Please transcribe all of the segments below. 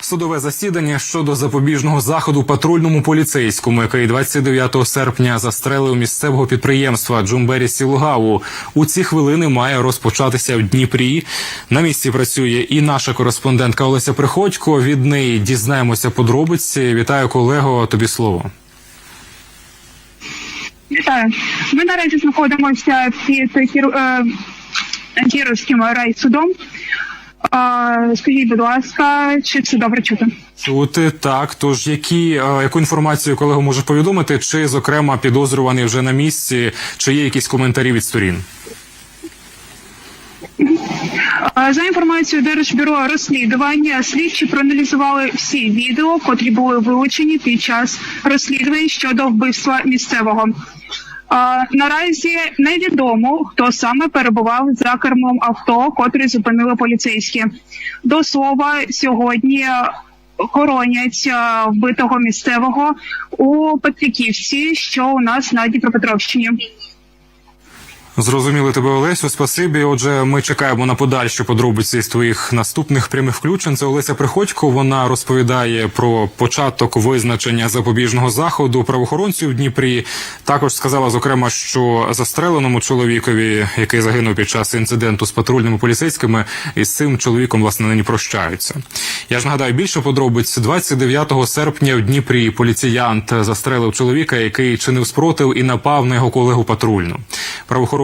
Судове засідання щодо запобіжного заходу патрульному поліцейському, який 29 серпня застрелив місцевого підприємства Джумбері Сілгаву. У ці хвилини має розпочатися в Дніпрі. На місці працює і наша кореспондентка Олеся Приходько. Від неї дізнаємося подробиці. Вітаю колего. Тобі слово. Вітаю. Ми наразі знаходимося під Кір- е, Кіровським райсудом. Скажіть, будь ласка, чи все добре чути? Чути так. Тож які е, яку інформацію колего може повідомити? Чи зокрема підозрюваний вже на місці? Чи є якісь коментарі від сторін? За інформацією Держбюро розслідування, слідчі проаналізували всі відео, котрі були вилучені під час розслідувань щодо вбивства місцевого. Наразі невідомо, хто саме перебував за кермом авто, котрі зупинили поліцейські. До слова, сьогодні хоронять е, вбитого місцевого у Петриківці, що у нас на Дніпропетровщині. Зрозуміли тебе, Олесю. Спасибі. Отже, ми чекаємо на подальші подробиці з твоїх наступних прямих включень. Це Олеся Приходько. Вона розповідає про початок визначення запобіжного заходу правоохоронців в Дніпрі. Також сказала зокрема, що застреленому чоловікові, який загинув під час інциденту з патрульними поліцейськими, із цим чоловіком власне нині прощаються. Я ж нагадаю більше подробиць 29 серпня в Дніпрі поліціянт застрелив чоловіка, який чинив спротив і напав на його колегу патрульну. Правоохоронці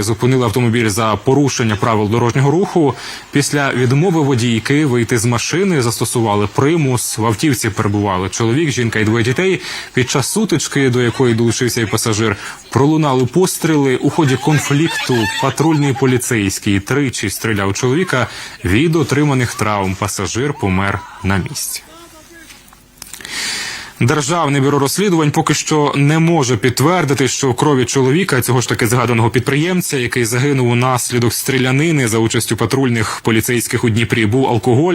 зупинили автомобіль за порушення правил дорожнього руху. Після відмови водійки вийти з машини застосували примус. В автівці перебували чоловік, жінка і двоє дітей. Під час сутички, до якої долучився і пасажир, пролунали постріли. У ході конфлікту патрульний поліцейський тричі стріляв чоловіка. Від отриманих травм пасажир помер на місці. Державне бюро розслідувань поки що не може підтвердити, що в крові чоловіка, цього ж таки згаданого підприємця, який загинув унаслідок стрілянини за участю патрульних поліцейських у Дніпрі, був алкоголь.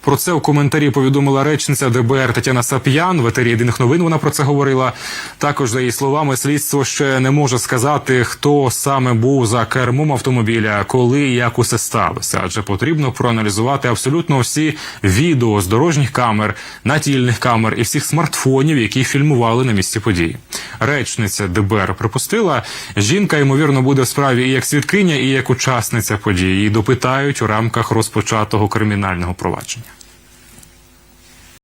Про це в коментарі повідомила речниця ДБР Тетяна Сап'ян. В етері єдиних новин вона про це говорила. Також за її словами, слідство ще не може сказати, хто саме був за кермом автомобіля, коли і як усе сталося, адже потрібно проаналізувати абсолютно всі відео з дорожніх камер, натільних камер і всіх смартфонів, які фільмували на місці події. Речниця ДБР припустила, жінка ймовірно буде в справі і як свідкиня, і як учасниця події. Її допитають у рамках розпочатого кримінального провадження.